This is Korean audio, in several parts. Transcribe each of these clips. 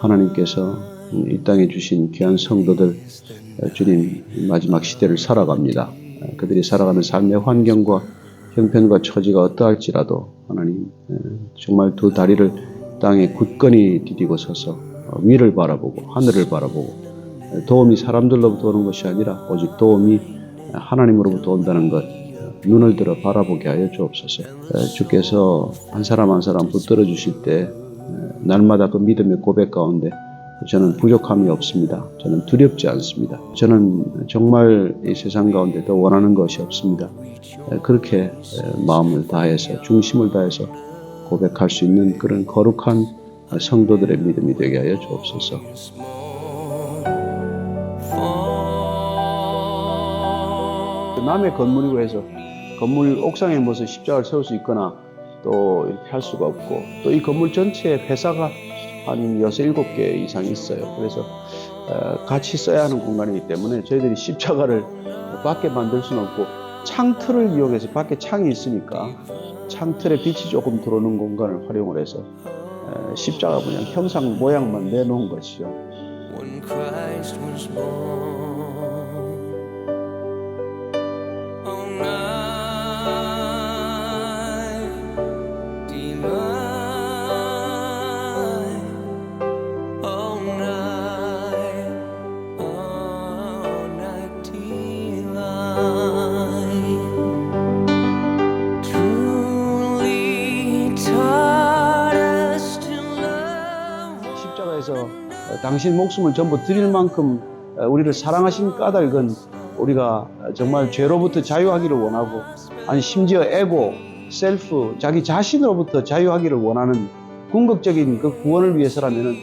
하나님께서 이 땅에 주신 귀한 성도들 주님 마지막 시대를 살아갑니다. 그들이 살아가는 삶의 환경과 형편과 처지가 어떠할지라도 하나님 정말 두 다리를 땅에 굳건히 디디고 서서 위를 바라보고 하늘을 바라보고 도움이 사람들로부터 오는 것이 아니라 오직 도움이 하나님으로부터 온다는 것 눈을 들어 바라보게 하여 주옵소서. 주께서 한 사람 한 사람 붙들어 주실 때 날마다 그 믿음의 고백 가운데 저는 부족함이 없습니다. 저는 두렵지 않습니다. 저는 정말 이 세상 가운데 더 원하는 것이 없습니다. 그렇게 마음을 다해서 중심을 다해서 고백할 수 있는 그런 거룩한 성도들의 믿음이 되게 하여 주옵소서. 남의 건물이고 해서 건물 옥상에 무슨 십자가를 세울 수 있거나 또 이렇게 할 수가 없고 또 이 건물 전체에 회사가 한 여섯 일곱 개 이상 있어요. 그래서 어, 같이 써야 하는 공간이기 때문에 저희들이 십자가를 밖에 만들 수는 없고 창틀을 이용해서 밖에 창이 있으니까 창틀에 빛이 조금 들어오는 공간을 활용을 해서 어, 십자가 그냥 형상 모양만 내놓은 것이죠. 당신 목숨을 전부 드릴 만큼 어, 우리를 사랑하신 까닭은 우리가 정말 죄로부터 자유하기를 원하고 아니 심지어 에고, 셀프, 자기 자신으로부터 자유하기를 원하는 궁극적인 그 구원을 위해서라면은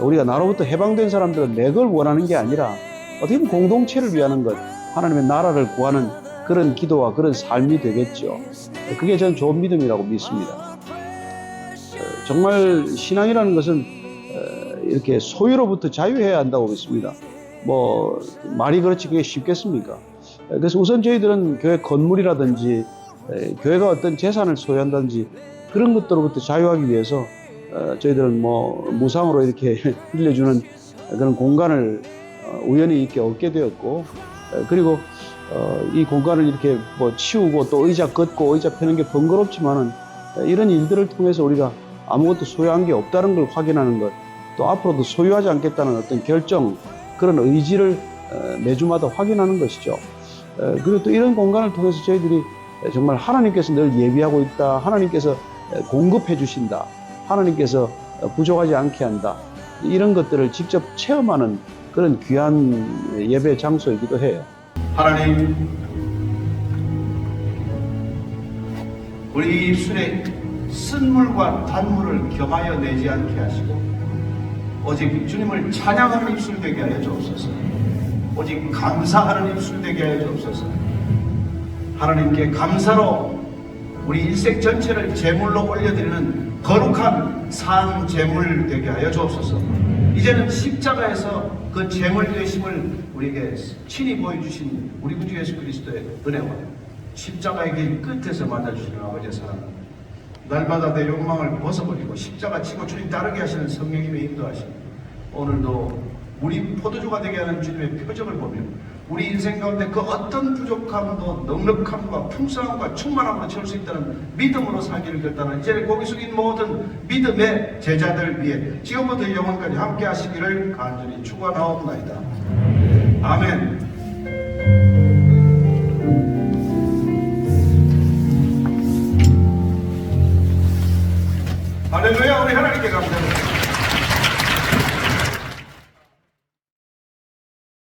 우리가 나로부터 해방된 사람들은 내 걸 원하는 게 아니라 어떻게 보면 공동체를 위하는 것, 하나님의 나라를 구하는 그런 기도와 그런 삶이 되겠죠. 그게 전 좋은 믿음이라고 믿습니다. 어, 정말 신앙이라는 것은 어, 이렇게 소유로부터 자유해야 한다고 믿습니다. 뭐 말이 그렇지 그게 쉽겠습니까? 그래서 우선 저희들은 교회 건물이라든지 에, 교회가 어떤 재산을 소유한다든지 그런 것들로부터 자유하기 위해서 어, 저희들은 뭐 무상으로 이렇게 빌려주는 그런 공간을 어, 우연히 이렇게 얻게 되었고 어, 그리고 어, 이 공간을 이렇게 뭐 치우고 또 의자 걷고 의자 펴는 게 번거롭지만은 어, 이런 일들을 통해서 우리가 아무것도 소유한 게 없다는 걸 확인하는 것, 또 앞으로도 소유하지 않겠다는 어떤 결정, 그런 의지를 어, 매주마다 확인하는 것이죠. 어, 그리고 또 이런 공간을 통해서 저희들이 정말 하나님께서 늘 예비하고 있다. 하나님께서 공급해 주신다. 하나님께서 부족하지 않게 한다. 이런 것들을 직접 체험하는 그런 귀한 예배 장소이기도 해요. 하나님, 우리 입술에 쓴물과 단물을 겸하여 내지 않게 하시고 오직 주님을 찬양하는 입술 되게 하여 주옵소서. 오직 감사하는 입술 되게 하여 주옵소서. 하나님께 감사로 우리 일생 전체를 제물로 올려드리는 거룩한 산 제물 되게 하여 주옵소서. 이제는 십자가에서 그 제물 되심을 우리에게 친히 보여주신 우리 구주 예수 그리스도의 은혜와 십자가의 길 끝에서 맞아주시는 아버지의 사랑 날마다 내 욕망을 벗어버리고 십자가 치고 주님 따르게 하시는 성령님의 인도하심 오늘도 우리 포도주가 되게 하는 주님의 표적을 보며 우리 인생 가운데 그 어떤 부족함도 넉넉함과 풍성함과 충만함으로 채울 수 있다는 믿음으로 살기를 결단한 이제 고기 숙인 모든 믿음의 제자들 위해 지금부터 영원까지 함께 하시기를 간절히 축원하옵나이다. 아멘. hemen iki kaptanım.